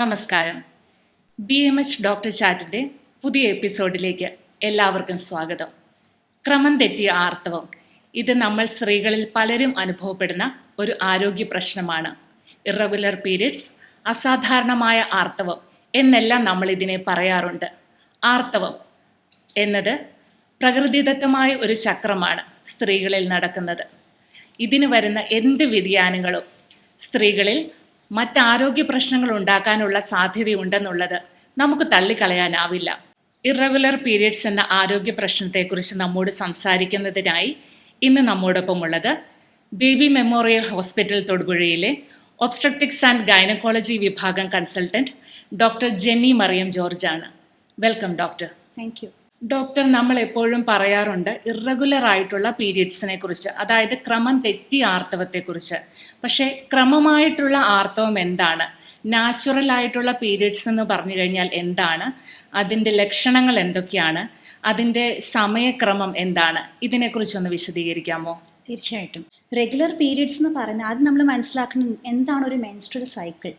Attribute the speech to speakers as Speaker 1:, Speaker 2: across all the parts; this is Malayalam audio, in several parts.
Speaker 1: നമസ്കാരം. ബി എം എച്ച് ഡോക്ടർ ചാറ്റിന്റെ പുതിയ എപ്പിസോഡിലേക്ക് എല്ലാവർക്കും സ്വാഗതം. ക്രമം തെറ്റിയ ആർത്തവം. ഇത് നമ്മൾ സ്ത്രീകളിൽ പലരും അനുഭവപ്പെടുന്ന ഒരു ആരോഗ്യ പ്രശ്നമാണ്. ഇറഗുലർ പീരിയഡ്സ് അസാധാരണമായ ആർത്തവം എന്നെല്ലാം നമ്മൾ ഇതിനെ പറയാറുണ്ട്. ആർത്തവം എന്നത് പ്രകൃതിദത്തമായ ഒരു ചക്രമാണ് സ്ത്രീകളിൽ നടക്കുന്നത്. ഇതിന് വരുന്ന എന്ത് വ്യതിയാനങ്ങളും സ്ത്രീകളിൽ മറ്റാരോഗ്യ പ്രശ്നങ്ങൾ ഉണ്ടാക്കാനുള്ള സാധ്യതയുണ്ടെന്നുള്ളത് നമുക്ക് തള്ളിക്കളയാനാവില്ല. ഇറഗുലർ പീരിയഡ്സ് എന്ന ആരോഗ്യ പ്രശ്നത്തെക്കുറിച്ച് നമ്മോട് സംസാരിക്കുന്നതിനായി ഇന്ന് നമ്മോടൊപ്പം ഉള്ളത് ബേബി മെമ്മോറിയൽ ഹോസ്പിറ്റൽ തൊടുപുഴയിലെ ഒബ്സ്ട്രക്ടിക്സ് ആൻഡ് ഗൈനക്കോളജി വിഭാഗം കൺസൾട്ടന്റ് ഡോക്ടർ ജെന്നി മറിയം ജോർജ് ആണ് welcome doctor.
Speaker 2: Thank you
Speaker 1: doctor നമ്മൾ എപ്പോഴും പറയാറുണ്ട് ഇറഗുലർ ആയിട്ടുള്ള പീരിയഡ്സിനെ കുറിച്ച് അതായത് ക്രമം തെറ്റി ആർത്തവത്തെക്കുറിച്ച്. പക്ഷേ ക്രമമായിട്ടുള്ള ആർത്തവം എന്താണ്? നാച്ചുറൽ ആയിട്ടുള്ള പീരീഡ്സ് എന്ന് പറഞ്ഞു കഴിഞ്ഞാൽ എന്താണ്? അതിന്റെ ലക്ഷണങ്ങൾ എന്തൊക്കെയാണ്? അതിന്റെ സമയക്രമം എന്താണ്? ഇതിനെക്കുറിച്ചൊന്ന് വിശദീകരിക്കാമോ?
Speaker 2: തീർച്ചയായിട്ടും. റെഗുലർ പീരീഡ്സ് എന്ന് പറഞ്ഞാൽ ആദ്യം നമ്മൾ മനസ്സിലാക്കണം എന്താണ് ഒരു മെൻസ്ട്രൽ സൈക്കിൾ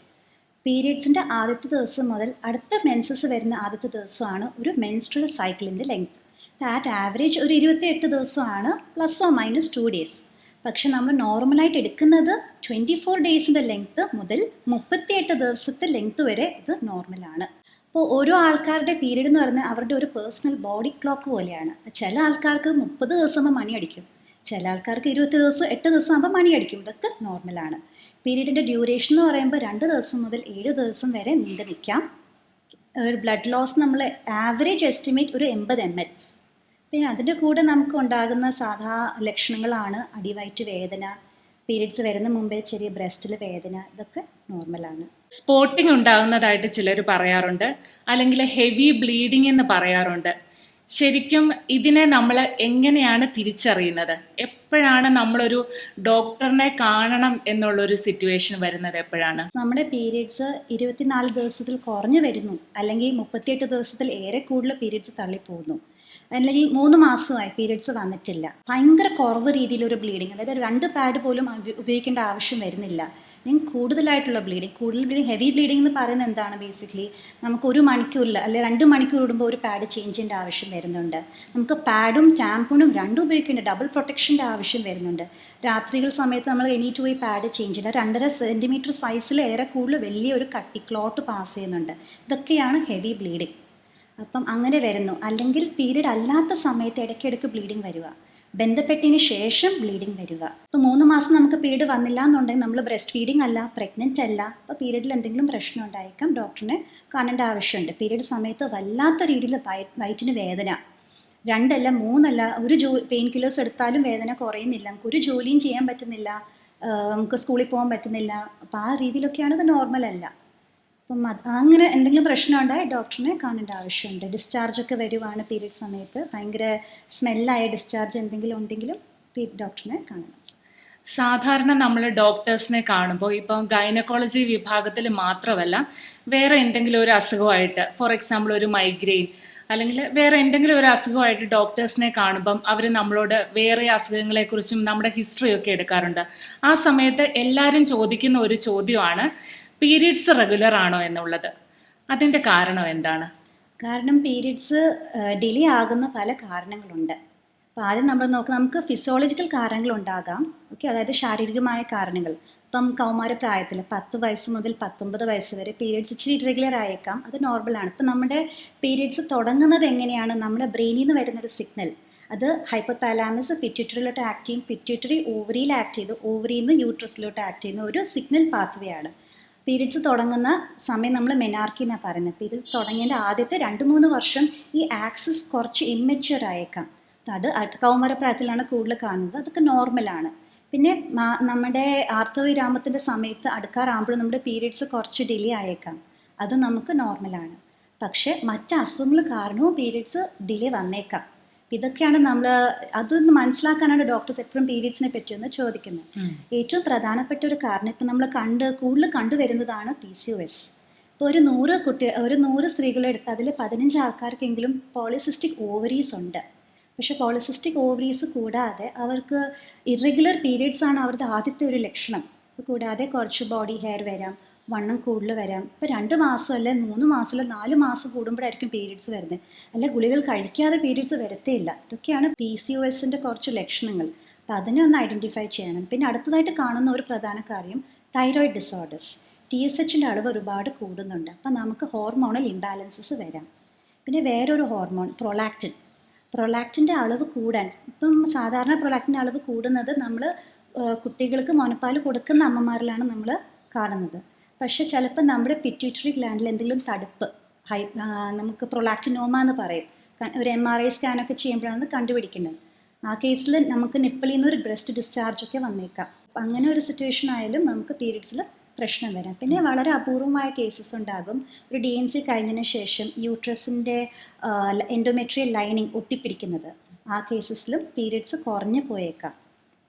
Speaker 2: പീരീഡ്സിന്റെ ആദ്യത്തെ ദിവസം മുതൽ അടുത്ത മെൻസസ് വരുന്ന ആദ്യത്തെ ദിവസമാണ് ഒരു മെൻസ്ട്രൽ സൈക്കിളിന്റെ ലെങ്ത് ദാറ്റ് ആവറേജ് ഒരു ഇരുപത്തിയെട്ട് ദിവസമാണ് plus or minus two days പക്ഷെ നമ്മൾ നോർമലായിട്ട് എടുക്കുന്നത് ട്വന്റി ഫോർ ഡേയ്സിന്റെ ലെങ്ത്ത് മുതൽ മുപ്പത്തിയെട്ട് ദിവസത്തെ ലെങ്ത്ത് വരെ ഇത് നോർമലാണ് അപ്പോൾ ഓരോ ആൾക്കാരുടെ പീരീഡ് എന്ന് പറഞ്ഞാൽ അവരുടെ ഒരു പേഴ്സണൽ ബോഡി ക്ലോക്ക് പോലെയാണ്. ചില ആൾക്കാർക്ക് മുപ്പത് ദിവസം മണി അടിക്കും. ചില ആൾക്കാർക്ക് ഇരുപത്തി ദിവസം എട്ട് ദിവസം ആകുമ്പോൾ മണി അടിക്കും. ഇതൊക്കെ നോർമലാണ് പീരീഡിന്റെ ഡ്യൂറേഷൻ എന്ന് പറയുമ്പോൾ രണ്ട് ദിവസം മുതൽ ഏഴ് ദിവസം വരെ നീണ്ടു നിൽക്കാം. ഒരു ബ്ലഡ് ലോസ് നമ്മൾ ആവറേജ് എസ്റ്റിമേറ്റ് ഒരു എൺപത് എം എൽ പിന്നെ അതിന്റെ കൂടെ നമുക്ക് ഉണ്ടാകുന്ന സാധാ ലക്ഷണങ്ങളാണ് അടിവയറ്റ് വേദന പീരീഡ്സ് വരുന്ന മുമ്പേ ചെറിയ ബ്രസ്റ്റിൽ വേദന ഇതൊക്കെ നോർമലാണ്
Speaker 1: സ്പോട്ടിംഗ് ഉണ്ടാകുന്നതായിട്ട് ചിലർ പറയാറുണ്ട് അല്ലെങ്കിൽ ഹെവി ബ്ലീഡിംഗ് എന്ന് പറയാറുണ്ട്. ശരിക്കും ഇതിനെ നമ്മൾ എങ്ങനെയാണ് തിരിച്ചറിയുന്നത്? എപ്പോഴാണ് നമ്മളൊരു ഡോക്ടറിനെ കാണണം എന്നുള്ളൊരു സിറ്റുവേഷൻ വരുന്നത് എപ്പോഴാണ്?
Speaker 2: നമ്മുടെ പീരീഡ്സ് ഇരുപത്തിനാല് ദിവസത്തിൽ കുറഞ്ഞു വരുന്നു അല്ലെങ്കിൽ മുപ്പത്തിയെട്ട് ദിവസത്തിൽ ഏറെ കൂടുതൽ പീരീഡ്സ് തള്ളിപ്പോകുന്നു. അല്ലെങ്കിൽ മൂന്ന് മാസമായി പീരിയഡ്സ് വന്നിട്ടില്ല. ഭയങ്കര കുറവ് രീതിയിലൊരു ബ്ലീഡിങ് അതായത് രണ്ട് പാഡ് പോലും ഉപയോഗിക്കേണ്ട ആവശ്യം വരുന്നില്ല. ഞാൻ കൂടുതലായിട്ടുള്ള ബ്ലീഡിങ് കൂടുതൽ ബ്ലീഡിങ് ഹെവി ബ്ലീഡിംഗ് എന്ന് പറയുന്നത് എന്താണ് ബേസിക്കലി നമുക്ക് ഒരു മണിക്കൂറിൽ അല്ലെങ്കിൽ രണ്ട് മണിക്കൂർ ഇടുമ്പോൾ ഒരു പാഡ് ചേഞ്ച് ചെയ്യേണ്ട ആവശ്യം വരുന്നുണ്ട്. നമുക്ക് പാഡും ടാമ്പൂണും രണ്ടും ഉപയോഗിക്കേണ്ട ഡബിൾ പ്രൊട്ടക്ഷന്റെ ആവശ്യം വരുന്നുണ്ട്. രാത്രികൾ സമയത്ത് നമ്മൾ എണീറ്റ് പോയി പാഡ് ചേഞ്ച് ചെയ്യില്ല രണ്ടര സെന്റിമീറ്റർ സൈസിൽ ഏറെ കൂടുതൽ വലിയൊരു കട്ടി ക്ലോട്ട് പാസ് ചെയ്യുന്നുണ്ട്. ഇതൊക്കെയാണ് ഹെവി ബ്ലീഡിങ് അപ്പം അങ്ങനെ വരുന്നു. അല്ലെങ്കിൽ പീരീഡ് അല്ലാത്ത സമയത്ത് ഇടയ്ക്കിടയ്ക്ക് ബ്ലീഡിങ് വരിക. ബന്ധപ്പെട്ടതിന് ശേഷം ബ്ലീഡിങ് വരിക. ഇപ്പോൾ മൂന്ന് മാസം നമുക്ക് പീരീഡ് വന്നില്ല എന്നുണ്ടെങ്കിൽ നമ്മൾ ബ്രസ്റ്റ് ഫീഡിംഗ് അല്ല പ്രഗ്നന്റ് അല്ല അപ്പോൾ പീരീഡിൽ എന്തെങ്കിലും പ്രശ്നം ഉണ്ടായേക്കാം ഡോക്ടറിനെ കാണേണ്ട ആവശ്യമുണ്ട്. പീരീഡ് സമയത്ത് വല്ലാത്ത രീതിയിൽ വയറ്റിന് വേദന. രണ്ടല്ല മൂന്നല്ല ഒരു ജോ പെയിൻ കില്ലേഴ്സ് എടുത്താലും വേദന കുറയുന്നില്ല. നമുക്ക് ഒരു ജോലിയും ചെയ്യാൻ പറ്റുന്നില്ല. നമുക്ക് സ്കൂളിൽ പോകാൻ പറ്റുന്നില്ല. അപ്പോൾ ആ രീതിയിലൊക്കെയാണ് ഇത് നോർമൽ അല്ല. അപ്പം അങ്ങനെ എന്തെങ്കിലും പ്രശ്നം ഉണ്ടായി ഡോക്ടറിനെ കാണേണ്ട ആവശ്യമുണ്ട്. ഡിസ്ചാർജൊക്കെ വരുവാണ് പീരീഡ് സമയത്ത്. ഭയങ്കര സ്മെല്ലായ ഡിസ്ചാർജ് എന്തെങ്കിലും ഉണ്ടെങ്കിലും ഡോക്ടറിനെ കാണണം.
Speaker 1: സാധാരണ നമ്മൾ ഡോക്ടേഴ്സിനെ കാണുമ്പോൾ ഇപ്പം ഗൈനക്കോളജി വിഭാഗത്തിൽ മാത്രമല്ല വേറെ എന്തെങ്കിലും ഒരു അസുഖമായിട്ട് ഫോർ എക്സാമ്പിൾ ഒരു മൈഗ്രെയിൻ അല്ലെങ്കിൽ വേറെ എന്തെങ്കിലും ഒരു അസുഖമായിട്ട് ഡോക്ടേഴ്സിനെ കാണുമ്പം അവർ നമ്മളോട് വേറെ അസുഖങ്ങളെക്കുറിച്ചും നമ്മുടെ ഹിസ്റ്ററി ഒക്കെ എടുക്കാറുണ്ട്. ആ സമയത്ത് എല്ലാവരും ചോദിക്കുന്ന ഒരു ചോദ്യമാണ് പീരീഡ്സ് റെഗുലർ ആണോ എന്നുള്ളത്? അതിന്റെ കാരണം എന്താണ്?
Speaker 2: കാരണം പീരീഡ്സ് ഡിലേ ആകുന്ന പല കാരണങ്ങളുണ്ട്. അപ്പോൾ ആദ്യം നമ്മൾ നോക്കുക നമുക്ക് ഫിസിയോളജിക്കൽ കാരണങ്ങൾ ഉണ്ടാകാം. ഓക്കെ അതായത് ശാരീരികമായ കാരണങ്ങൾ. ഇപ്പം കൗമാര പ്രായത്തിൽ പത്ത് വയസ്സ് മുതൽ പത്തൊമ്പത് വയസ്സ് വരെ പീരീഡ്സ് ഇച്ചിരി ഇറഗുലർ ആയേക്കാം. അത് നോർമലാണ് ഇപ്പം നമ്മുടെ പീരീഡ്സ് തുടങ്ങുന്നത് എങ്ങനെയാണ്? നമ്മുടെ ബ്രെയിനിൽ നിന്ന് വരുന്നൊരു സിഗ്നൽ അത് ഹൈപ്പോതാലാമസ് പിറ്റ്യൂട്ടറിയിലോട്ട് ആക്ട് ചെയ്യും. പിറ്റ്യൂട്ടറി ഓവറിയിൽ ആക്ട് ചെയ്ത് ഓവറിയിൽ നിന്ന് യൂട്രസിലോട്ട് ആക്ട് ചെയ്യുന്ന ഒരു സിഗ്നൽ പാത്വേ ആണ്. പീരീഡ്സ് തുടങ്ങുന്ന സമയം നമ്മൾ മെനാർക്കി എന്നാണ് പറയുന്നത് പീരീഡ്സ് തുടങ്ങിയതിന്റെ ആദ്യത്തെ രണ്ട് മൂന്ന് വർഷം ഈ ആക്സസ് കുറച്ച് ഇമ്മച്യൂർ ആയേക്കാം. അത് കൗമരപ്രായത്തിലാണ് കൂടുതൽ കാണുന്നത്. അതൊക്കെ നോർമലാണ് പിന്നെ നമ്മുടെ ആർത്തവവിരാമത്തിന്റെ സമയത്ത് അടുക്കാറാകുമ്പോൾ നമ്മുടെ പീരീഡ്സ് കുറച്ച് ഡിലേ ആയേക്കാം. അത് നമുക്ക് നോർമലാണ് പക്ഷേ മറ്റ് അസുഖങ്ങൾ കാരണവും പീരീഡ്സ് ഡിലേ വന്നേക്കാം. ഇതൊക്കെയാണ് നമ്മൾ അതൊന്ന് മനസ്സിലാക്കാനാണ് ഡോക്ടേഴ്സ് എപ്പോഴും പീരീഡ്സിനെ പറ്റി ഒന്ന് ചോദിക്കുന്നത് ഏറ്റവും പ്രധാനപ്പെട്ട ഒരു കാരണം ഇപ്പം നമ്മൾ കണ്ട് കൂടുതൽ കണ്ടുവരുന്നതാണ് പി സി ഒ എസ് ഇപ്പോൾ ഒരു നൂറ് കുട്ടി ഒരു നൂറ് സ്ത്രീകളെടുത്ത് അതിൽ പതിനഞ്ച് ആൾക്കാർക്കെങ്കിലും പോളിസിസ്റ്റിക് ഓവറീസ് ഉണ്ട്. പക്ഷേ പോളിസിസ്റ്റിക് ഓവറീസ് കൂടാതെ അവർക്ക് ഇറഗുലർ പീരീഡ്സ് ആണ് അവരുടെ ആദ്യത്തെ ഒരു ലക്ഷണം. കൂടാതെ കുറച്ച് ബോഡി ഹെയർ വരാം വണ്ണം കൂടുതൽ വരാം. ഇപ്പോൾ രണ്ട് മാസം അല്ലെ മൂന്ന് മാസം അല്ലെ നാല് മാസം കൂടുമ്പോഴായിരിക്കും പീരീഡ്സ് വരുന്നത് അല്ലെ ഗുളികൾ കഴിക്കാതെ പീരീഡ്സ് വരത്തേ ഇല്ല. ഇതൊക്കെയാണ് പി സി ഒ എസിന്റെ കുറച്ച് ലക്ഷണങ്ങൾ. അപ്പോൾ അതിനെ ഒന്ന് ഐഡന്റിഫൈ ചെയ്യണം. പിന്നെ അടുത്തതായിട്ട് കാണുന്ന ഒരു പ്രധാന കാര്യം തൈറോയിഡ് ഡിസോർഡേഴ്സ് ടി എസ് എച്ചിന്റെ അളവ് ഒരുപാട് കൂടുന്നുണ്ട്. അപ്പം നമുക്ക് ഹോർമോണൽ ഇംബാലൻസസ് വരാം. പിന്നെ വേറൊരു ഹോർമോൺ പ്രൊലാക്റ്റിൻ പ്രൊലാക്റ്റിന്റെ അളവ് കൂടാൻ ഇപ്പം സാധാരണ പ്രൊലാക്റ്റിന്റെ അളവ് കൂടുന്നത് നമ്മൾ കുട്ടികൾക്ക് മുനപ്പാൽ കൊടുക്കുന്ന അമ്മമാരിലാണ് നമ്മൾ കാണുന്നത്. പക്ഷേ ചിലപ്പോൾ നമ്മുടെ പിറ്റ്യൂട്ടറി ഗ്ലാൻഡിൽ എന്തെങ്കിലും തടുപ്പ് ഹൈ നമുക്ക് പ്രൊലാക്റ്റിനോമ എന്ന് പറയും. ഒരു എം ആർ ഐ സ്കാനൊക്കെ ചെയ്യുമ്പോഴാണ് കണ്ടുപിടിക്കുന്നത്. ആ കേസിൽ നമുക്ക് നിപ്പിളിൽ നിന്ന് ഒരു ബ്രസ്റ്റ് ഡിസ്ചാർജ് ഒക്കെ വന്നേക്കാം. അങ്ങനെ ഒരു സിറ്റുവേഷൻ ആയാലും നമുക്ക് പീരീഡ്സിൽ പ്രശ്നം വരാം. പിന്നെ വളരെ അപൂർവമായ കേസസ് ഉണ്ടാകും. ഒരു ഡി എൻ സി കഴിഞ്ഞതിന് ശേഷം യൂട്രസിന്റെ എൻഡോമെട്രിയൽ ലൈനിങ് ഒട്ടിപ്പിടിക്കുന്നത്. ആ കേസസിലും പീരീഡ്സ് കുറഞ്ഞു പോയേക്കാം.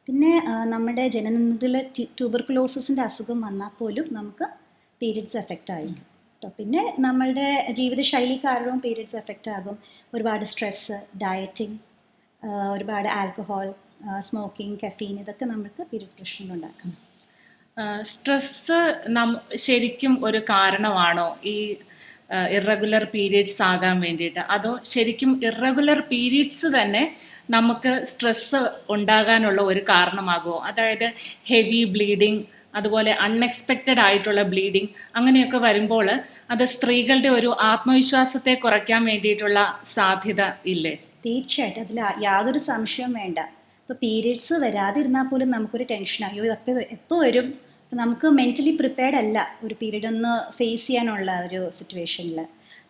Speaker 2: പിന്നെ നമ്മുടെ ജനനത്തിലെ ട്യൂബർക്കുലോസിസിന്റെ അസുഖം വന്നാൽ പോലും നമുക്ക് പീരീഡ്സ് എഫക്റ്റ് ആയിരിക്കും. കേട്ടോ പിന്നെ നമ്മളുടെ ജീവിതശൈലി കാരണവും പീരീഡ്സ് എഫക്റ്റ് ആകും. ഒരുപാട് സ്ട്രെസ്സ് ഡയറ്റിംഗ് ഒരുപാട് ആൽക്കഹോൾ സ്മോക്കിംഗ് കഫീൻ ഇതൊക്കെ നമുക്ക് പീരീഡ്സ് പ്രശ്നങ്ങൾ ഉണ്ടാക്കാം.
Speaker 1: സ്ട്രെസ്സ് നം ശരിക്കും ഒരു കാരണമാണോ ഈ ഇറഗുലർ പീരീഡ്സ് ആകാൻ വേണ്ടിയിട്ട്? അതോ ശരിക്കും ഇറഗുലർ പീരീഡ്സ് തന്നെ നമുക്ക് സ്ട്രെസ്സ് ഉണ്ടാകാനുള്ള ഒരു കാരണമാകുമോ അതായത് ഹെവി ബ്ലീഡിങ് അതുപോലെ അൺഎക്സ്പെക്റ്റഡ് ആയിട്ടുള്ള ബ്ലീഡിങ് അങ്ങനെയൊക്കെ വരുമ്പോൾ അത് സ്ത്രീകളുടെ ഒരു ആത്മവിശ്വാസത്തെ കുറയ്ക്കാൻ വേണ്ടിയിട്ടുള്ള സാധ്യത ഇല്ലേ?
Speaker 2: തീർച്ചയായിട്ടും. അതിൽ യാതൊരു സംശയവും വേണ്ട. ഇപ്പോൾ പീരീഡ്സ് വരാതിരുന്നാൽ പോലും നമുക്കൊരു ടെൻഷൻ അയ്യോ എപ്പോൾ എപ്പോൾ വരും? നമുക്ക് മെന്റലി പ്രിപ്പയർഡ് അല്ല ഒരു പീരീഡ് ഒന്ന് ഫേസ് ചെയ്യാനുള്ള ഒരു സിറ്റുവേഷനിൽ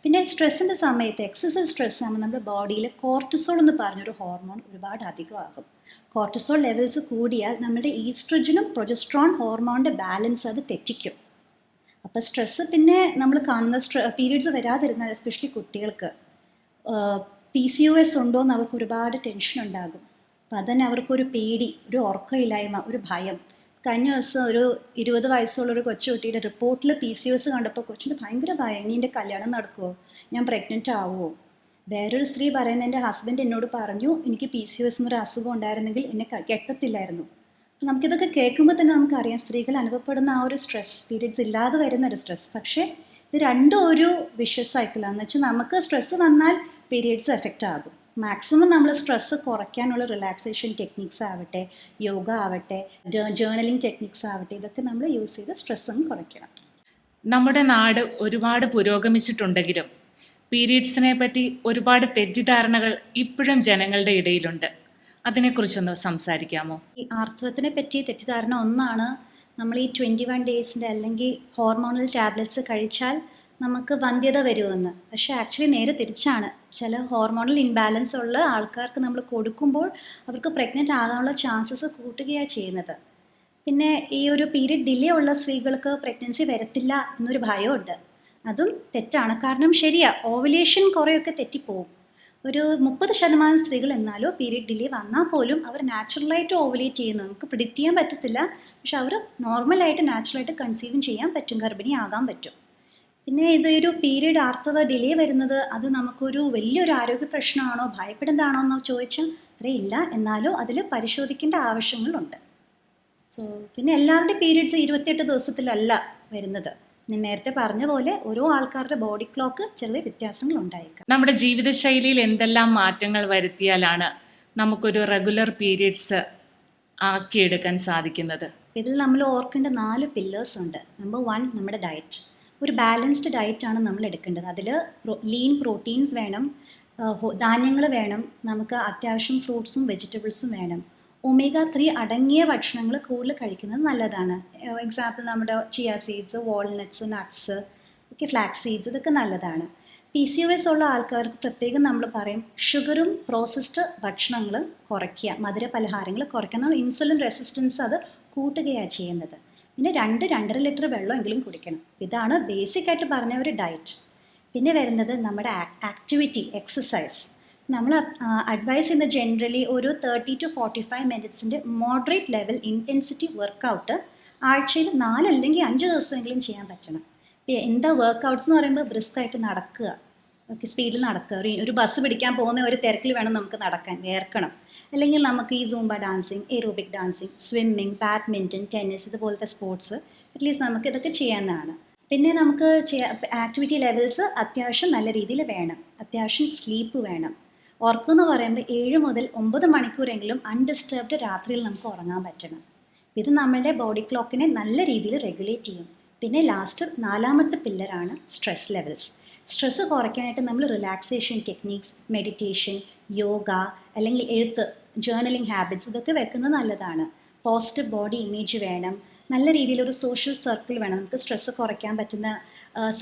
Speaker 2: പിന്നെ സ്ട്രെസ്സിന്റെ സമയത്ത് എക്സസൈസ് സ്ട്രെസ് ആകുമ്പോൾ നമ്മുടെ ബോഡിയിൽ കോർട്ടിസോൾ എന്ന് പറഞ്ഞൊരു ഹോർമോൺ ഒരുപാട് അധികമാകും. കോർട്ടിസോൾ ലെവൽസ് കൂടിയാൽ നമ്മുടെ ഈസ്ട്രജനും പ്രൊജസ്ട്രോൺ ഹോർമോണിന്റെ ബാലൻസ് അത് തെറ്റിക്കും. അപ്പോൾ സ്ട്രെസ്സ് പിന്നെ നമ്മൾ കാണുന്ന സ്ട്രെ പീരീഡ്സ് വരാതിരുന്നാൽ എസ്പെഷ്യലി കുട്ടികൾക്ക് പി സി യു എസ് ഉണ്ടോ എന്ന് അവർക്ക് ഒരുപാട് ടെൻഷൻ ഉണ്ടാകും. അപ്പം അതന്നെ അവർക്കൊരു പേടി ഒരു ഉറക്കമില്ലായ്മ ഒരു ഭയം. കഴിഞ്ഞ ദിവസം ഒരു ഇരുപത് വയസ്സുള്ള ഒരു കൊച്ചുകുട്ടിയുടെ റിപ്പോർട്ടിൽ പി സി എസ് കണ്ടപ്പോൾ കൊച്ചിന് ഭയങ്കര ഭയം ഇനി എന്റെ കല്യാണം നടക്കുമോ ഞാൻ പ്രഗ്നന്റ് ആവുമോ വേറൊരു സ്ത്രീ പറയുന്ന എന്റെ ഹസ്ബൻഡ് എന്നോട് പറഞ്ഞു എനിക്ക് പി സി എസ് എന്നൊരു അസുഖം ഉണ്ടായിരുന്നെങ്കിൽ എന്നെ കെട്ടത്തില്ലായിരുന്നു. അപ്പം നമുക്കിതൊക്കെ കേൾക്കുമ്പോൾ തന്നെ നമുക്കറിയാം സ്ത്രീകൾ അനുഭവപ്പെടുന്ന ആ ഒരു സ്ട്രെസ് പീരീഡ്സ് ഇല്ലാതെ വരുന്ന ഒരു സ്ട്രെസ് പക്ഷേ ഇത് രണ്ടും ഒരു വിഷസ് സൈക്കിളാണ് എന്ന് വെച്ചാൽ നമുക്ക് സ്ട്രെസ് വന്നാൽ പീരീഡ്സ് എഫക്റ്റ് ആകും. മാക്സിമം നമ്മൾ സ്ട്രെസ്സ് കുറയ്ക്കാനുള്ള റിലാക്സേഷൻ ടെക്നിക്സ് ആവട്ടെ യോഗ ആവട്ടെ ജേർണലിംഗ് ടെക്നിക്സ് ആവട്ടെ ഇതൊക്കെ നമ്മൾ യൂസ് ചെയ്ത് സ്ട്രെസ്സും കുറയ്ക്കണം.
Speaker 1: നമ്മുടെ നാട് ഒരുപാട് പുരോഗമിച്ചിട്ടുണ്ടെങ്കിലും പീരീഡ്സിനെ പറ്റി ഒരുപാട് തെറ്റിദ്ധാരണകൾ ഇപ്പോഴും ജനങ്ങളുടെ ഇടയിലുണ്ട്. അതിനെക്കുറിച്ചൊന്ന് സംസാരിക്കാമോ?
Speaker 2: ഈ ആർത്തവത്തിനെ പറ്റി തെറ്റിദ്ധാരണ ഒന്നാണ്. നമ്മൾ ഈ ട്വന്റി വൺ ഡേയ്സിന്റെ അല്ലെങ്കിൽ ഹോർമോണൽ ടാബ്ലറ്റ്സ് കഴിച്ചാൽ നമുക്ക് വന്ധ്യത വരുമെന്ന്. പക്ഷേ ആക്ച്വലി നേരെ തിരിച്ചാണ്. ചില ഹോർമോണൽ ഇൻബാലൻസ് ഉള്ള ആൾക്കാർക്ക് നമ്മൾ കൊടുക്കുമ്പോൾ അവർക്ക് പ്രഗ്നന്റ് ആകാനുള്ള ചാൻസസ് കൂട്ടുകയാണ് ചെയ്യുന്നത്. പിന്നെ ഈ ഒരു പീരീഡ് ഡിലേ ഉള്ള സ്ത്രീകൾക്ക് പ്രഗ്നൻസി വരത്തില്ല എന്നൊരു ഭയമുണ്ട്. അതും തെറ്റാണ്. കാരണം ശരിയാ ഓവുലേഷൻ കുറേയൊക്കെ തെറ്റിപ്പോവും. ഒരു മുപ്പത് ശതമാനം സ്ത്രീകൾ എന്നാലോ പീരീഡ് ഡിലേ വന്നാൽ പോലും അവർ നാച്ചുറലായിട്ട് ഓവുലേറ്റ് ചെയ്യുന്നു. നമുക്ക് പ്രിഡിക്റ്റ് ചെയ്യാൻ പറ്റത്തില്ല. പക്ഷെ അവർ നോർമലായിട്ട് നാച്ചുറലായിട്ട് കൺസീവും ചെയ്യാൻ പറ്റും. ഗർഭിണി ആകാൻ പറ്റും. പിന്നെ ഇതൊരു പീരീഡ് ആർത്തവ ഡിലേ വരുന്നത് അത് നമുക്കൊരു വലിയൊരു ആരോഗ്യ പ്രശ്നമാണോ ഭയപ്പെടുന്നതാണോ എന്നോ ചോദിച്ചാൽ അറിയില്ല. എന്നാലും അതിൽ പരിശോധിക്കേണ്ട ആവശ്യങ്ങളുണ്ട്. സോ പിന്നെ എല്ലാവരുടെ പീരീഡ്സ് ഇരുപത്തിയെട്ട് ദിവസത്തിലല്ല വരുന്നത്. ഞാൻ നേരത്തെ പറഞ്ഞ പോലെ ഓരോ ആൾക്കാരുടെ ബോഡി ക്ലോക്ക് ചെറിയ വ്യത്യാസങ്ങൾ ഉണ്ടായേക്കാം.
Speaker 1: നമ്മുടെ ജീവിതശൈലിയിൽ എന്തെല്ലാം മാറ്റങ്ങൾ വരുത്തിയാലാണ് നമുക്കൊരു റെഗുലർ പീരീഡ്സ് ആക്കിയെടുക്കാൻ സാധിക്കുന്നത്?
Speaker 2: ഇതിൽ നമ്മൾ ഓർക്കേണ്ട നാല് പില്ലേഴ്സ് ഉണ്ട്. നമ്പർ വൺ നമ്മുടെ ഡയറ്റ് ഒരു ബാലൻസ്ഡ് ഡയറ്റാണ് നമ്മൾ എടുക്കേണ്ടത്. അതിൽ ലീൻ പ്രോട്ടീൻസ് വേണം ധാന്യങ്ങൾ വേണം നമുക്ക് അത്യാവശ്യം ഫ്രൂട്ട്സും വെജിറ്റബിൾസും വേണം. ഒമേഗ ത്രീ അടങ്ങിയ ഭക്ഷണങ്ങൾ കൂടുതൽ കഴിക്കുന്നത് നല്ലതാണ്. എക്സാമ്പിൾ നമ്മുടെ ചിയ സീഡ്സ് വാൾനട്ട്സ് നട്ട്സ് ഒക്കെ ഫ്ലാക്സ് സീഡ്സ് ഇതൊക്കെ നല്ലതാണ്. പി സി ഒ എസ് ഉള്ള ആൾക്കാർക്ക് പ്രത്യേകം നമ്മൾ പറയും ഷുഗറും പ്രോസസ്ഡ് ഭക്ഷണങ്ങളും കുറയ്ക്കുക മധുര പലഹാരങ്ങൾ കുറയ്ക്കണം ഇൻസുലിൻ റെസിസ്റ്റൻസ് അത് കൂട്ടുകയാണ് ചെയ്യുന്നത്. പിന്നെ രണ്ട് രണ്ടര ലിറ്റർ വെള്ളമെങ്കിലും കുടിക്കണം. ഇതാണ് ബേസിക് ആയിട്ട് പറഞ്ഞ ഒരു ഡയറ്റ് പിന്നെ വരുന്നത് നമ്മുടെ ആക്ടിവിറ്റി എക്സസൈസ് നമ്മൾ അഡ്വൈസ് ചെയ്യുന്ന ജനറലി ഒരു തേർട്ടി ടു ഫോർട്ടി ഫൈവ് മിനിറ്റ്സിന്റെ മോഡറേറ്റ് ലെവൽ ഇന്റൻസിറ്റി വർക്കൗട്ട് ആഴ്ചയിൽ നാലല്ലെങ്കിൽ അഞ്ച് ദിവസമെങ്കിലും ചെയ്യാൻ പറ്റണം. എന്താ വർക്കൗട്ട്സ് എന്ന് പറയുമ്പോൾ ബ്രിസ്ക്കായിട്ട് നടക്കുക. ഓക്കെ സ്പീഡിൽ നടക്കുക. ഒരു ഒരു ബസ് പിടിക്കാൻ പോകുന്ന ഒരു തിരക്കിൽ വേണം നമുക്ക് നടക്കാൻ വേർക്കണം. അല്ലെങ്കിൽ നമുക്ക് ഈ zumba dancing aerobic dancing swimming badminton tennis ഇതുപോലത്തെ സ്പോർട്സ് അറ്റ്ലീസ്റ്റ് നമുക്ക് ഇതൊക്കെ ചെയ്യാവുന്നതാണ്. പിന്നെ നമുക്ക് ആക്ടിവിറ്റി ലെവൽസ് അത്യാവശ്യം നല്ല രീതിയിൽ വേണം. അത്യാവശ്യം സ്ലീപ്പ് വേണം. ഉറക്കം എന്ന് പറയുമ്പോൾ ഏഴ് മുതൽ ഒമ്പത് മണിക്കൂറെങ്കിലും അൺഡിസ്റ്റർബ്ഡ് രാത്രിയിൽ നമുക്ക് ഉറങ്ങാൻ പറ്റണം. ഇത് നമ്മളുടെ ബോഡി ക്ലോക്കിനെ നല്ല രീതിയിൽ റെഗുലേറ്റ് ചെയ്യും. പിന്നെ ലാസ്റ്റ് നാലാമത്തെ പില്ലറാണ് സ്ട്രെസ് ലെവൽസ് സ്ട്രെസ്സ് കുറയ്ക്കാനായിട്ട് നമ്മൾ റിലാക്സേഷൻ ടെക്നീക്സ് മെഡിറ്റേഷൻ യോഗ അല്ലെങ്കിൽ എഴുത്ത് ജേർണലിംഗ് ഹാബിറ്റ്സ് ഇതൊക്കെ വെക്കുന്നത് നല്ലതാണ്. പോസിറ്റീവ് ബോഡി ഇമേജ് വേണം. നല്ല രീതിയിലൊരു സോഷ്യൽ സർക്കിൾ വേണം. നമുക്ക് സ്ട്രെസ്സ് കുറയ്ക്കാൻ പറ്റുന്ന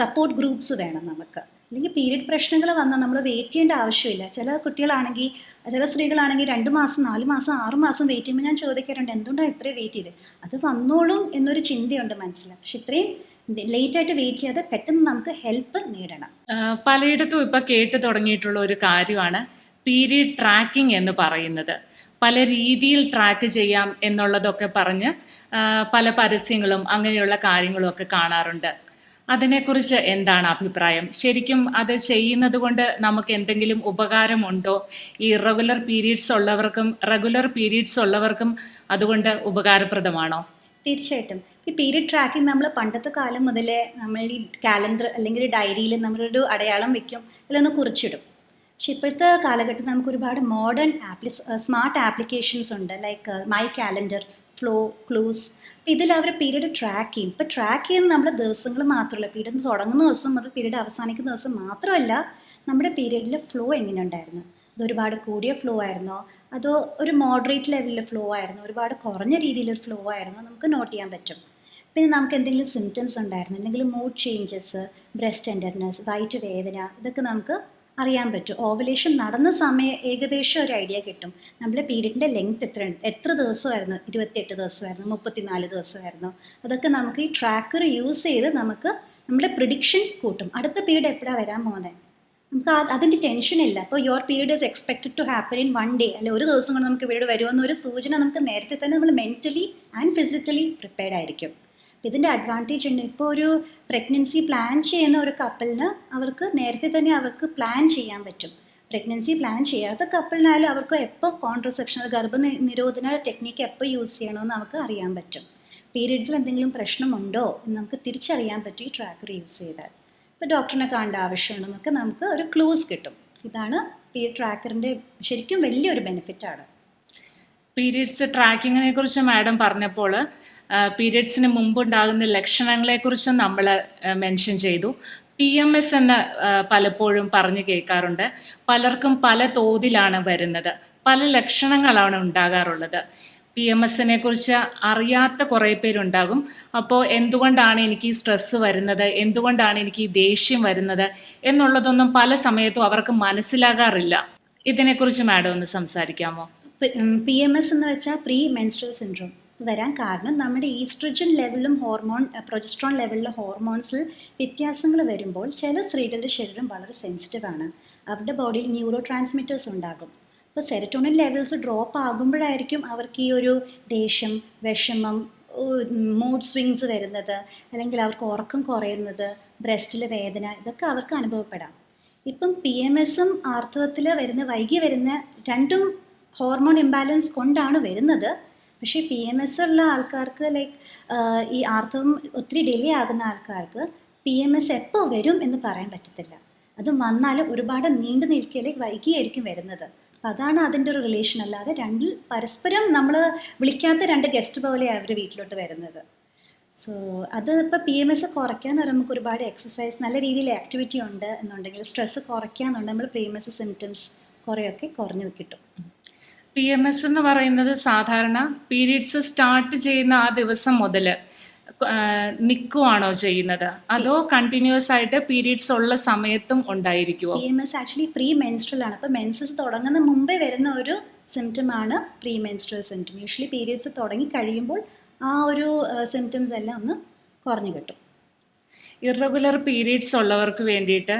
Speaker 2: സപ്പോർട്ട് ഗ്രൂപ്പ്സ് വേണം നമുക്ക്. അല്ലെങ്കിൽ പീരീഡ് പ്രശ്നങ്ങൾ വന്നാൽ നമ്മൾ വെയിറ്റ് ചെയ്യേണ്ട ആവശ്യമില്ല. ചില കുട്ടികളാണെങ്കിൽ ചില സ്ത്രീകളാണെങ്കിൽ രണ്ട് മാസം നാല് മാസം ആറ് മാസം വെയിറ്റ് ചെയ്യുമ്പോൾ ഞാൻ ചോദിക്കാറുണ്ട് എന്തുകൊണ്ടാണ് ഇത്രയും വെയിറ്റ് ചെയ്ത്? അത് വന്നോളും എന്നൊരു ചിന്തയുണ്ട് മനസ്സിൽ. പക്ഷെ ഇത്രയും ലേറ്റായിട്ട് വെയിറ്റ് ചെയ്യാതെ പെട്ടെന്ന് നമുക്ക് ഹെൽപ്പ് നേടണം.
Speaker 1: പലയിടത്തും ഇപ്പൊ കേട്ട് തുടങ്ങിയിട്ടുള്ള ഒരു കാര്യമാണ് പീരീഡ് ട്രാക്കിംഗ് എന്ന് പറയുന്നത്. പല രീതിയിൽ ട്രാക്ക് ചെയ്യാം എന്നുള്ളതൊക്കെ പറഞ്ഞ് പല പരസ്യങ്ങളും അങ്ങനെയുള്ള കാര്യങ്ങളും ഒക്കെ കാണാറുണ്ട്. അതിനെക്കുറിച്ച് എന്താണ് അഭിപ്രായം? ശരിക്കും അത് ചെയ്യുന്നത് കൊണ്ട് നമുക്ക് എന്തെങ്കിലും ഉപകാരമുണ്ടോ ഈ റെഗുലർ പീരീഡ്സ് ഉള്ളവർക്കും റെഗുലർ പീരീഡ്സ് ഉള്ളവർക്കും അതുകൊണ്ട് ഉപകാരപ്രദമാണോ?
Speaker 2: തീർച്ചയായിട്ടും. ഈ പീരീഡ് ട്രാക്കിംഗ് നമ്മൾ പണ്ടത്തെ കാലം മുതലേ നമ്മൾ ഈ കാലണ്ടർ അല്ലെങ്കിൽ ഡയറിയിൽ നമ്മളൊരു അടയാളം വെക്കും. അതിലൊന്ന് കുറിച്ചിടും. പക്ഷെ ഇപ്പോഴത്തെ കാലഘട്ടത്തിൽ നമുക്ക് ഒരുപാട് മോഡേൺ ആപ്ലി സ്മാർട്ട് ആപ്ലിക്കേഷൻസ് ഉണ്ട്. Like my calendar Flo clues അപ്പോൾ ഇതിൽ അവർ പീരീഡ് ട്രാക്ക് ചെയ്യും. ഇപ്പോൾ ട്രാക്ക് ചെയ്യുന്നത് നമ്മുടെ ദിവസങ്ങൾ മാത്രമല്ല. പീരീഡ് തുടങ്ങുന്ന ദിവസം മുതൽ പീരീഡ് അവസാനിക്കുന്ന ദിവസം മാത്രമല്ല നമ്മുടെ പീരീഡിലെ ഫ്ലോ എങ്ങനെ ഉണ്ടായിരുന്നു? അത് ഒരുപാട് കൂടിയ ഫ്ലോ ആയിരുന്നോ? അതോ ഒരു മോഡറേറ്റ് ലെവലിലെ ഫ്ലോ ആയിരുന്നോ? ഒരുപാട് കുറഞ്ഞ രീതിയിലൊരു ഫ്ലോ ആയിരുന്നോ? നമുക്ക് നോട്ട് ചെയ്യാൻ പറ്റും. പിന്നെ നമുക്ക് എന്തെങ്കിലും സിംറ്റംസ് ഉണ്ടായിരുന്നു? എന്തെങ്കിലും മൂഡ് ചേഞ്ചസ് ബ്രസ്റ്റ് ടെൻഡർനെസ് വയറ്റ് വേദന ഇതൊക്കെ നമുക്ക് അറിയാൻ പറ്റും. ഓവലേഷൻ നടന്ന സമയം ഏകദേശം ഒരു ഐഡിയ കിട്ടും. നമ്മുടെ പീരീഡിന്റെ ലെങ്ത് എത്ര എത്ര ദിവസമായിരുന്നു? ഇരുപത്തിയെട്ട് ദിവസമായിരുന്നു മുപ്പത്തിനാല് ദിവസമായിരുന്നു. അതൊക്കെ നമുക്ക് ഈ ട്രാക്കർ യൂസ് ചെയ്ത് നമുക്ക് നമ്മുടെ പ്രിഡിക്ഷൻ കൂട്ടും. അടുത്ത പീരീഡ് എപ്പോഴാണ് വരാൻ പോകുന്നത് നമുക്ക് അതിന്റെ ടെൻഷൻ ഇല്ല. അപ്പോൾ your period is expected to happen in one day അല്ലെ ഒരു ദിവസം കൊണ്ട് നമുക്ക് പീരീഡ് വരുമെന്നൊരു സൂചന നമുക്ക് നേരത്തെ തന്നെ നമ്മൾ മെന്റലി ആൻഡ് ഫിസിക്കലി പ്രിപ്പയർഡ് ആയിരിക്കും. ഇതിന്റെ അഡ്വാന്റേജ് ഉണ്ട്. ഇപ്പോൾ ഒരു പ്രഗ്നൻസി പ്ലാൻ ചെയ്യുന്ന ഒരു കപ്പിളിന് അവർക്ക് നേരത്തെ തന്നെ അവർക്ക് പ്ലാൻ ചെയ്യാൻ പറ്റും. പ്രഗ്നൻസി പ്ലാൻ ചെയ്യാത്ത കപ്പിളിനായാലും അവർക്ക് എപ്പോൾ കോൺട്രസെപ്ഷൻ ഗർഭ നിരോധന ടെക്നിക്ക് എപ്പോൾ യൂസ് ചെയ്യണമെന്ന് നമുക്ക് അറിയാൻ പറ്റും. പീരീഡ്സിൽ എന്തെങ്കിലും പ്രശ്നമുണ്ടോ എന്ന് നമുക്ക് തിരിച്ചറിയാൻ പറ്റും ഈ ട്രാക്കർ യൂസ് ചെയ്താൽ. ഇപ്പോൾ ഡോക്ടറിനെ കാണേണ്ട ആവശ്യമുണ്ടെന്നൊക്കെ നമുക്ക് ഒരു ക്ലൂസ് കിട്ടും. ഇതാണ് ഈ ട്രാക്കറിന്റെ ശരിക്കും വലിയൊരു ബെനിഫിറ്റാണ്
Speaker 1: പീരീഡ്സ് ട്രാക്കിങ്ങിനെ കുറിച്ച് മാഡം പറഞ്ഞപ്പോൾ പീരീഡ്സിന് ലക്ഷണങ്ങളെ കുറിച്ചും നമ്മൾ മെൻഷൻ ചെയ്തു. പി എം എസ് എന്ന് പലപ്പോഴും പറഞ്ഞു കേൾക്കാറുണ്ട്. പലർക്കും പല തോതിലാണ് വരുന്നത്. പല ലക്ഷണങ്ങളാണ് ഉണ്ടാകാറുള്ളത്. പി എം എസിനെ കുറിച്ച് അറിയാത്ത കുറേ പേരുണ്ടാകും. അപ്പോൾ എന്തുകൊണ്ടാണ് എനിക്ക് ഈ സ്ട്രെസ്സ് വരുന്നത്? എന്തുകൊണ്ടാണ് എനിക്ക് ദേഷ്യം വരുന്നത്? എന്നുള്ളതൊന്നും പല സമയത്തും അവർക്ക് മനസ്സിലാകാറില്ല. ഇതിനെക്കുറിച്ച് മാഡം ഒന്ന് സംസാരിക്കാമോ?
Speaker 2: പി എം എസ് എന്ന് വെച്ചാൽ പ്രീ മെൻസ്ട്രൽ സിൻഡ്രോം വരാൻ കാരണം നമ്മുടെ ഈസ്ട്രജൻ ലെവലിലും ഹോർമോൺ പ്രൊജസ്ട്രോൺ ലെവലിലും ഹോർമോൺസിൽ വ്യത്യാസങ്ങൾ വരുമ്പോൾ ചില സ്ത്രീകളുടെ ശരീരം വളരെ സെൻസിറ്റീവ് ആണ്. അവരുടെ ബോഡിയിൽ ന്യൂറോ ട്രാൻസ്മിറ്റേഴ്സ് ഉണ്ടാകും. അപ്പോൾ സെറട്ടോണിൻ ലെവൽസ് ഡ്രോപ്പ് ആകുമ്പോഴായിരിക്കും അവർക്ക് ഈ ഒരു ദേഷ്യം വിഷമം മൂഡ് സ്വിങ്സ് വരുന്നത് അല്ലെങ്കിൽ അവർക്ക് ഉറക്കം കുറയുന്നത് ബ്രസ്റ്റിലെ വേദന ഇതൊക്കെ അവർക്ക് അനുഭവപ്പെടാം. ഇപ്പം പി എം എസും ആർത്തവത്തിൽ വരുന്ന വൈകി വരുന്ന രണ്ടും ഹോർമോൺ ഇംബാലൻസ് കൊണ്ടാണ് വരുന്നത്. പക്ഷേ പി എം എസ് ഉള്ള ആൾക്കാർക്ക് ലൈക്ക് ഈ ആർത്തവം ഒത്തിരി ഡിലേ ആകുന്ന ആൾക്കാർക്ക് പി എം എസ് എപ്പോൾ വരും എന്ന് പറയാൻ പറ്റത്തില്ല. അത് വന്നാൽ ഒരുപാട് നീണ്ടു നിൽക്കലേക്ക് വൈകിയായിരിക്കും വരുന്നത്. അപ്പം അതാണ് അതിന്റെ ഒരു റിലേഷൻ അല്ലാതെ രണ്ടിൽ പരസ്പരം നമ്മൾ വിളിക്കാത്ത രണ്ട് ഗസ്റ്റ് പോലെയാണ് അവർ വീട്ടിലോട്ട് വരുന്നത്. സോ അത് ഇപ്പോൾ പി എം എസ് കുറയ്ക്കാൻ എന്ന് പറയുമ്പോൾ നമുക്ക് ഒരുപാട് എക്സസൈസ് നല്ല രീതിയിൽ ആക്ടിവിറ്റി ഉണ്ട് എന്നുണ്ടെങ്കിൽ സ്ട്രെസ്സ് കുറയ്ക്കാന്നുണ്ടെങ്കിൽ നമ്മൾ പി എം എസ് സിംറ്റംസ് കുറേയൊക്കെ കുറഞ്ഞു കിട്ടും.
Speaker 1: പി എം എസ് എന്ന് പറയുന്നത് സാധാരണ പീരീഡ്സ് സ്റ്റാർട്ട് ചെയ്യുന്ന ആ ദിവസം മുതൽ നിൽക്കുവാണോ ചെയ്യുന്നത്? അതോ കണ്ടിന്യൂസ് ആയിട്ട് പീരീഡ്സ് ഉള്ള സമയത്തും ഉണ്ടായിരിക്കുമോ
Speaker 2: P M S actually pre menstrual ആണ്. അപ്പോൾ മെൻസസ് തുടങ്ങുന്ന മുമ്പേ വരുന്ന ഒരു സിംറ്റം ആണ് pre menstrual symptom usually periods തുടങ്ങി കഴിയുമ്പോൾ ആ ഒരു സിംറ്റംസ് എല്ലാം ഒന്ന് കുറഞ്ഞു കിട്ടും.
Speaker 1: ഇറഗുലർ പീരീഡ്സ് ഉള്ളവർക്ക് വേണ്ടിയിട്ട്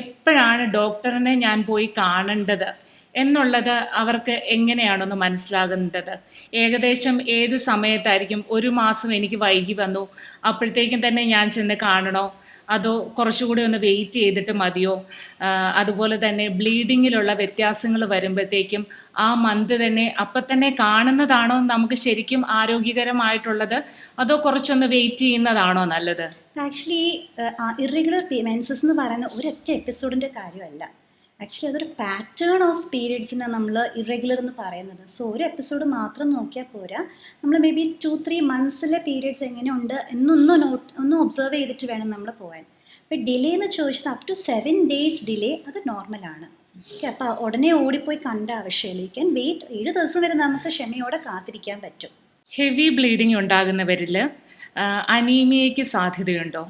Speaker 1: എപ്പോഴാണ് ഡോക്ടറിനെ ഞാൻ പോയി കാണേണ്ടത്? എന്നുള്ളത് അവർക്ക് എങ്ങനെയാണെന്ന് മനസ്സിലാകുന്നത്? ഏകദേശം ഏത് സമയത്തായിരിക്കും ഒരു മാസം എനിക്ക് വൈകി വന്നു? അപ്പോഴത്തേക്കും തന്നെ ഞാൻ ചെന്ന് കാണണോ? അതോ കുറച്ചുകൂടി ഒന്ന് വെയിറ്റ് ചെയ്തിട്ട് മതിയോ? അതുപോലെ തന്നെ ബ്ലീഡിങ്ങിലുള്ള വ്യത്യാസങ്ങൾ വരുമ്പോഴത്തേക്കും ആ മന്ത് തന്നെ അപ്പം തന്നെ കാണുന്നതാണോ നമുക്ക് ശരിക്കും ആരോഗ്യകരമായിട്ടുള്ളത്? അതോ കുറച്ചൊന്ന് വെയിറ്റ് ചെയ്യുന്നതാണോ നല്ലത്?
Speaker 2: ആക്ച്വലി ഇറഗുലർ മെൻസസ് എന്ന് പറയുന്ന ഒരൊറ്റ എപ്പിസോഡിന്റെ കാര്യമല്ല. ആക്ച്വലി അതൊരു പാറ്റേൺ ഓഫ് പീരീഡ്സിനെ നമ്മൾ ഇറഗുലർ എന്ന് പറയുന്നത്. സോ ഒരു എപ്പിസോഡ് മാത്രം നോക്കിയാൽ പോരാ. നമ്മൾ മേ ബി ടു ത്രീ മന്ത്സിലെ പീരീഡ്സ് എങ്ങനെയുണ്ട് എന്നൊന്നും നോട്ട് ഒന്ന് ഒബ്സർവ് ചെയ്തിട്ട് വേണം നമ്മൾ പോകാൻ അപ്പോൾ ഡിലേ എന്ന് ചോദിച്ചാൽ up to seven days delay അത് നോർമലാണ് ഓക്കെ അപ്പോൾ ഉടനെ ഓടിപ്പോയി കണ്ട ആവശ്യമില്ല വെയിറ്റ് ഏഴ് ദിവസം വരെ നമുക്ക് ക്ഷമയോടെ കാത്തിരിക്കാൻ പറ്റും.
Speaker 1: ഹെവി ബ്ലീഡിംഗ് ഉണ്ടാകുന്നവരിൽ അനീമിയയ്ക്ക് സാധ്യതയുണ്ടോ?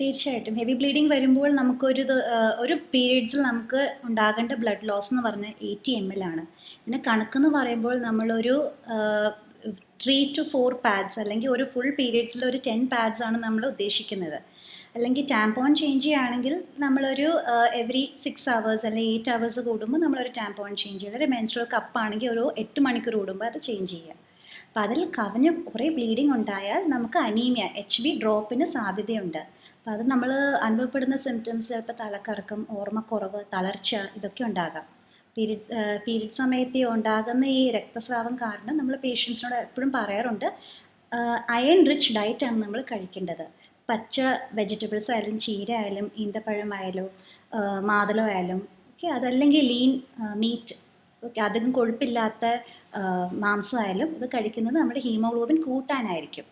Speaker 2: തീർച്ചയായിട്ടും. ഹെവി ബ്ലീഡിങ് വരുമ്പോൾ നമുക്കൊരു ഒരു പീരീഡ്സിൽ നമുക്ക് ഉണ്ടാകേണ്ട ബ്ലഡ് ലോസ് എന്ന് പറഞ്ഞാൽ എയ്റ്റി എം എൽ ആണ്. പിന്നെ കണക്കെന്ന് പറയുമ്പോൾ നമ്മളൊരു ത്രീ ടു ഫോർ പാഡ്സ് അല്ലെങ്കിൽ ഒരു ഫുൾ പീരീഡ്സിൽ ഒരു ടെൻ പാഡ്സ് ആണ് നമ്മൾ ഉദ്ദേശിക്കുന്നത്. അല്ലെങ്കിൽ ടാമ്പോൺ ചേഞ്ച് ചെയ്യുകയാണെങ്കിൽ നമ്മളൊരു എവറി സിക്സ് അവേഴ്സ് അല്ലെങ്കിൽ എയ്റ്റ് അവേഴ്സ് കൂടുമ്പോൾ നമ്മളൊരു ടാമ്പോൺ ചേഞ്ച് ചെയ്യുക. ഒരു മെൻസ്ട്രൽ കപ്പാണെങ്കിൽ ഒരു എട്ട് മണിക്കൂർ കൂടുമ്പോൾ അത് ചേഞ്ച് ചെയ്യുക. അപ്പോൾ അതിൽ കവിഞ്ഞ് കുറേ ബ്ലീഡിങ് ഉണ്ടായാൽ നമുക്ക് അനീമിയ എച്ച് ബി ഡ്രോപ്പിന് സാധ്യതയുണ്ട്. അപ്പോൾ അത് നമ്മൾ അനുഭവപ്പെടുന്ന സിംറ്റംസ് ചിലപ്പോൾ തലക്കറക്കം ഓർമ്മക്കുറവ് തളർച്ച ഇതൊക്കെ ഉണ്ടാകാം. പീരീഡ്സ് പീരീഡ് സമയത്ത് ഉണ്ടാകുന്ന ഈ രക്തസ്രാവം കാരണം നമ്മൾ പേഷ്യൻസിനോട് എപ്പോഴും പറയാറുണ്ട് അയൺ റിച്ച് ഡയറ്റാണ് നമ്മൾ കഴിക്കേണ്ടത്. പച്ച വെജിറ്റബിൾസ് ആയാലും ചീര ആയാലും ഈന്തപ്പഴമായാലും മാതളം ആയാലും ഓക്കെ അതല്ലെങ്കിൽ ലീൻ മീറ്റ് ഓക്കെ അധികം കൊഴുപ്പില്ലാത്ത മാംസമായാലും ഇത് കഴിക്കുന്നത് നമ്മുടെ ഹീമോഗ്ലോബിൻ കൂട്ടാനായിരിക്കും.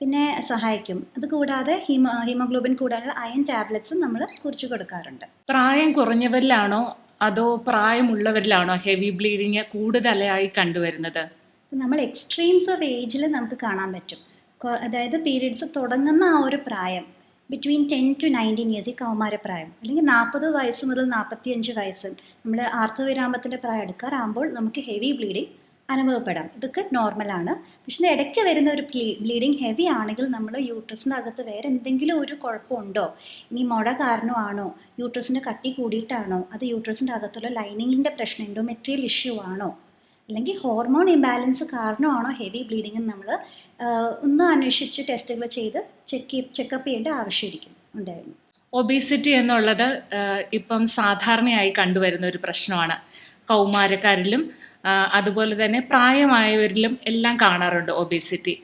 Speaker 2: പിന്നെ സഹായിക്കും. അത് കൂടാതെ ഹീമോ ഹീമോഗ്ലോബിൻ കൂടാനുള്ള അയൺ ടാബ്ലറ്റ്സും നമ്മൾ കുറിച്ച് കൊടുക്കാറുണ്ട്.
Speaker 1: പ്രായം കുറഞ്ഞവരിലാണോ? അതോ പ്രായമുള്ളവരിലാണോ ഹെവി ബ്ലീഡിങ് കൂടുതലായി കണ്ടുവരുന്നത്?
Speaker 2: നമ്മൾ എക്സ്ട്രീംസ് ഓഫ് ഏജിൽ നമുക്ക് കാണാൻ പറ്റും. അതായത് പീരീഡ്സ് തുടങ്ങുന്ന ആ ഒരു പ്രായം between ten to nineteen years ഈ കൗമാരപ്രായം അല്ലെങ്കിൽ നാൽപ്പത് വയസ്സ് മുതൽ നാൽപ്പത്തി അഞ്ച് വയസ്സ് നമ്മൾ ആർത്തവിരാമത്തിന്റെ പ്രായം എടുക്കാറാകുമ്പോൾ നമുക്ക് ഹെവി ബ്ലീഡിങ് അനുഭവപ്പെടാം. ഇതൊക്കെ നോർമലാണ് പക്ഷേ ഇടയ്ക്ക് വരുന്ന ഒരു ബ്ലീഡിങ് ഹെവി ആണെങ്കിൽ നമ്മൾ യൂട്രസിന്റെ അകത്ത് വേറെ എന്തെങ്കിലും ഒരു കുഴപ്പമുണ്ടോ? ഇനി മുട കാരണമാണോ യൂട്രസിന്റെ കട്ടി കൂടിയിട്ടാണോ? അത് യൂട്രസിന്റെ അകത്തുള്ള ലൈനിങ്ങിന്റെ പ്രശ്നം മെറ്റീരിയൽ ഇഷ്യൂ ആണോ? അല്ലെങ്കിൽ ഹോർമോൺ ഇംബാലൻസ് കാരണമാണോ ഹെവി ബ്ലീഡിംഗ് നമ്മൾ ഒന്ന് അന്വേഷിച്ച് ടെസ്റ്റുകൾ ചെയ്ത് ചെക്ക് ചെക്കപ്പ് ചെയ്യേണ്ട ആവശ്യമായിരിക്കും ഉണ്ടായിരുന്നു.
Speaker 1: ഒബീസിറ്റി എന്നുള്ളത് ഇപ്പം സാധാരണയായി കണ്ടുവരുന്ന ഒരു പ്രശ്നമാണ്. കൗമാരക്കാരിലും അതുപോലെ തന്നെ പ്രായമായവരിലും എല്ലാം കാണാറുണ്ട് ഒബേസിറ്റി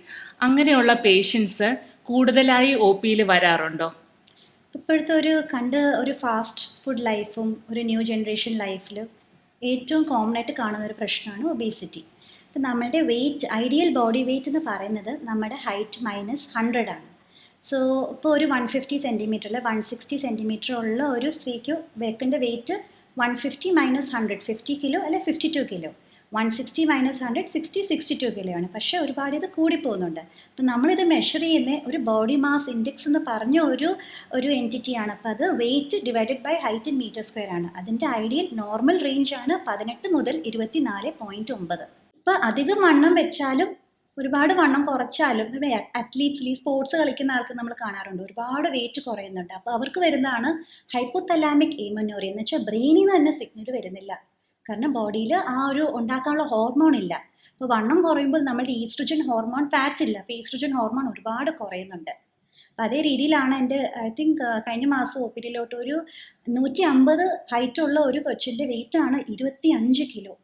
Speaker 1: അങ്ങനെയുള്ള പേഷ്യൻസ് കൂടുതലായി ഒ പിയിൽ വരാറുണ്ടോ?
Speaker 2: ഇപ്പോഴത്തെ ഒരു കണ്ട് ഒരു ഫാസ്റ്റ് ഫുഡ് ലൈഫും ഒരു ന്യൂ ജനറേഷൻ ലൈഫിൽ ഏറ്റവും കോമൺ ആയിട്ട് കാണുന്ന ഒരു പ്രശ്നമാണ് ഒബേസിറ്റി ഇപ്പം നമ്മുടെ വെയിറ്റ് ഐഡിയൽ ബോഡി വെയിറ്റ് എന്ന് പറയുന്നത് നമ്മുടെ ഹൈറ്റ് മൈനസ് ഹൺഡ്രഡ് ആണ്. സോ ഇപ്പോൾ ഒരു വൺ ഫിഫ്റ്റി സെന്റിമീറ്റർ അല്ലെ വൺ സിക്സ്റ്റി സെന്റിമീറ്റർ ഉള്ള ഒരു സ്ത്രീക്ക് വെക്കിന്റെ weight one fifty minus hundred fifty kilo അല്ലെ fifty two kilo one sixty minus hundred sixty sixty two കിലോയാണ്. പക്ഷേ ഒരുപാട് ഇത് കൂടിപ്പോകുന്നുണ്ട്. അപ്പം നമ്മളിത് മെഷർ ചെയ്യുന്ന ഒരു ബോഡി മാസ് ഇൻഡെക്സ് എന്ന് പറഞ്ഞ ഒരു ഒരു എന്റിറ്റിയാണ് അപ്പോൾ അത് weight divided by height in metre square ആണ്. അതിന്റെ ഐഡിയൽ നോർമൽ റേഞ്ച് ആണ് പതിനെട്ട് മുതൽ ഇരുപത്തി നാല് പോയിന്റ് ഒമ്പത്. ഇപ്പോൾ അധികം വണ്ണം വെച്ചാലും ഒരുപാട് വണ്ണം കുറച്ചാലും അത്ലീറ്റ്സിൽ ഈ സ്പോർട്സ് കളിക്കുന്ന ആൾക്ക് നമ്മൾ കാണാറുണ്ട്. ഒരുപാട് വെയിറ്റ് കുറയുന്നുണ്ട്. അപ്പോൾ അവർക്ക് വരുന്നതാണ് ഹൈപ്പോതലാമിക് ഏമന്യൂറി എന്ന് വെച്ചാൽ ബ്രെയിനിൽ നിന്ന് തന്നെ സിഗ്നൽ വരുന്നില്ല. കാരണം ബോഡിയിൽ ആ ഒരു ഉണ്ടാക്കാനുള്ള ഹോർമോൺ ഇല്ല. അപ്പോൾ വണ്ണം കുറയുമ്പോൾ നമ്മുടെ ഈസ്ട്രജൻ ഹോർമോൺ ഫാറ്റ് ഇല്ല. അപ്പോൾ ഈസ്ട്രജൻ ഹോർമോൺ ഒരുപാട് കുറയുന്നുണ്ട്. അപ്പം അതേ രീതിയിലാണ് എന്റെ ഐ തിങ്ക് കഴിഞ്ഞ മാസം ഒ പി ഡിയിലോട്ട് ഒരു നൂറ്റി അമ്പത് ഹൈറ്റുള്ള ഒരു കൊച്ചിന്റെ വെയിറ്റാണ് ഇരുപത്തി അഞ്ച് കിലോ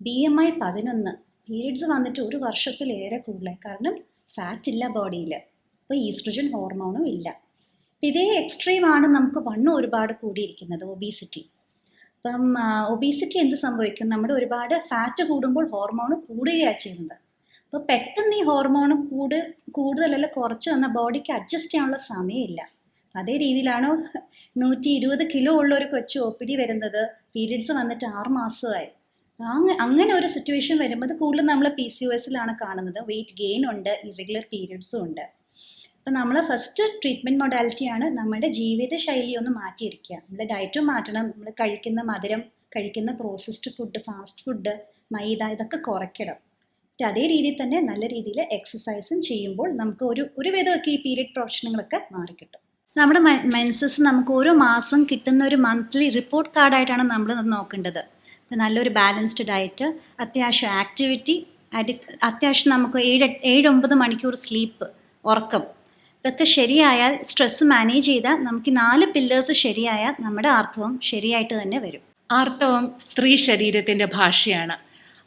Speaker 2: ബി എം ഐ പതിനൊന്ന്. പീരീഡ്സ് വന്നിട്ട് ഒരു വർഷത്തിലേറെ കൂടുതലായി. കാരണം ഫാറ്റ് ഇല്ല ബോഡിയിൽ അപ്പോൾ ഈസ്ട്രജൻ ഹോർമോണും ഇല്ല. ഇതേ എക്സ്ട്രീമാണ് നമുക്ക് വണ്ണം ഒരുപാട് കൂടിയിരിക്കുന്നത് ഒബീസിറ്റി അപ്പം ഒബീസിറ്റി എന്ത് സംഭവിക്കും? നമ്മുടെ ഒരുപാട് ഫാറ്റ് കൂടുമ്പോൾ ഹോർമോൺ കൂടുകയാണ് ചെയ്യുന്നത്. അപ്പോൾ പെട്ടെന്ന് ഈ ഹോർമോൺ കൂട് കൂടുതലല്ല കുറച്ച് വന്ന ബോഡിക്ക് അഡ്ജസ്റ്റ് ചെയ്യാനുള്ള സമയമില്ല. അതേ രീതിയിലാണ് നൂറ്റി ഇരുപത് കിലോ ഉള്ള ഒരു കൊച്ചു ഒ പി ഡി വരുന്നത്? പീരീഡ്സ് വന്നിട്ട് ആറ് മാസമായി. അങ്ങ അങ്ങനെ ഒരു സിറ്റുവേഷൻ വരുമ്പോൾ കൂടുതൽ നമ്മൾ പി സി ഒ എസിലാണ് കാണുന്നത്. വെയിറ്റ് ഗെയിൻ ഉണ്ട് ഇറഗുലർ പീരീഡ്സും ഉണ്ട്. അപ്പം നമ്മൾ ഫസ്റ്റ് ട്രീറ്റ്മെന്റ് മൊഡാലിറ്റിയാണ് നമ്മുടെ ജീവിതശൈലി ഒന്ന് മാറ്റിയിരിക്കുക നമ്മുടെ ഡയറ്റും മാറ്റണം. നമ്മൾ കഴിക്കുന്ന മധുരം കഴിക്കുന്ന പ്രോസസ്ഡ് ഫുഡ് ഫാസ്റ്റ് ഫുഡ് മൈദ ഇതൊക്കെ കുറയ്ക്കണം. എന്നിട്ട് അതേ രീതിയിൽ തന്നെ നല്ല രീതിയിൽ എക്സസൈസും ചെയ്യുമ്പോൾ നമുക്ക് ഒരു ഒരു വിധമൊക്കെ ഈ പീരിയഡ് പ്രൊഫഷനുകളൊക്കെ മാറിക്കിട്ടും. നമ്മുടെ മെൻസസ് നമുക്ക് ഓരോ മാസം കിട്ടുന്ന ഒരു മന്ത്ലി റിപ്പോർട്ട് കാർഡായിട്ടാണ് നമ്മൾ നോക്കേണ്ടത്. നല്ലൊരു ബാലൻസ്ഡ് ഡയറ്റ് അത്യാവശ്യം ആക്ടിവിറ്റി അത്യാവശ്യം നമുക്ക് ഏഴ് ഏഴ് ഒമ്പത് മണിക്കൂർ സ്ലീപ്പ് ഉറക്കം ഇതൊക്കെ ശരിയായാൽ സ്ട്രെസ് മാനേജ് ചെയ്താൽ നമുക്ക് നാല് പില്ലേഴ്സ് ശരിയായാൽ നമ്മുടെ ആർത്തവം ശരിയായിട്ട് തന്നെ വരും.
Speaker 1: ആർത്തവം സ്ത്രീ ശരീരത്തിന്റെ ഭാഷയാണ്.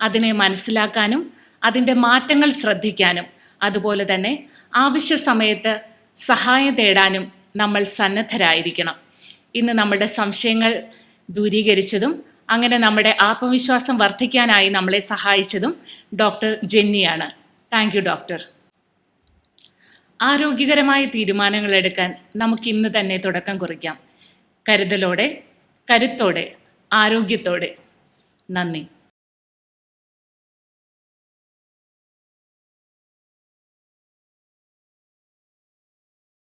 Speaker 1: അതിനെ മനസ്സിലാക്കാനും അതിന്റെ മാറ്റങ്ങൾ ശ്രദ്ധിക്കാനും അതുപോലെ തന്നെ ആവശ്യ സമയത്ത് സഹായം തേടാനും നമ്മൾ സന്നദ്ധരായിരിക്കണം. ഇന്ന് നമ്മുടെ സംശയങ്ങൾ ദൂരീകരിച്ചതും അങ്ങനെ നമ്മുടെ ആത്മവിശ്വാസം വർദ്ധിക്കാനായി നമ്മളെ സഹായിച്ചതും ഡോക്ടർ ജെന്നിയാണ്. Thank you doctor. ആരോഗ്യകരമായ തീരുമാനങ്ങൾ എടുക്കാൻ നമുക്ക് ഇന്ന് തന്നെ തുടക്കം കുറിക്കാം. കരുതലോടെ കരുത്തോടെ ആരോഗ്യത്തോടെ. നന്ദി.